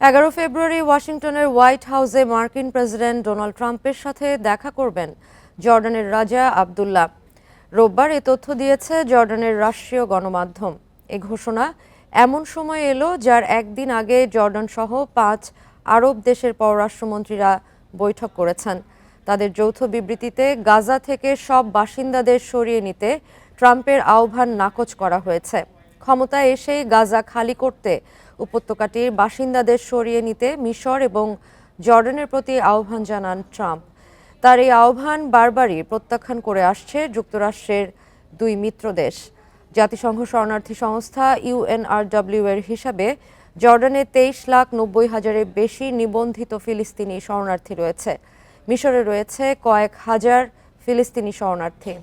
এগারো ফেব্রুয়ারি ওয়াশিংটনের হোয়াইট হাউসে মার্কিন প্রেসিডেন্ট ডোনাল্ড ট্রাম্পের সাথে দেখা করবেন জর্ডানের রাজা আবদুল্লাহ। রোববার এ তথ্য দিয়েছে জর্ডানের রাষ্ট্রীয় গণমাধ্যম। এ ঘোষণা এমন সময় এলো যার একদিন আগে জর্ডান সহ পাঁচ আরব দেশের পররাষ্ট্রমন্ত্রীরা বৈঠক করেছেন। তাদের যৌথ বিবৃতিতে গাজা থেকে সব বাসিন্দাদের সরিয়ে নিতে ট্রাম্পের আহ্বান নাকচ করা হয়েছে। ক্ষমতায় এসেই গাজা খালি করতে উপত্যকাটির বাসিন্দাদের সরিয়ে নিতে মিশর এবং জর্ডানের প্রতি আহ্বান জানান ট্রাম্প। তার এই আহ্বান বারবারই প্রত্যাখ্যান করে আসছে যুক্তরাষ্ট্রের দুই মিত্র দেশ। জাতিসংঘ শরণার্থী সংস্থা ইউএনআরডব্লিউ এর হিসাবে জর্ডানে তেইশ লাখ নব্বই হাজারের বেশি নিবন্ধিত ফিলিস্তিনি শরণার্থী রয়েছে। মিশরে রয়েছে কয়েক হাজার ফিলিস্তিনি শরণার্থী।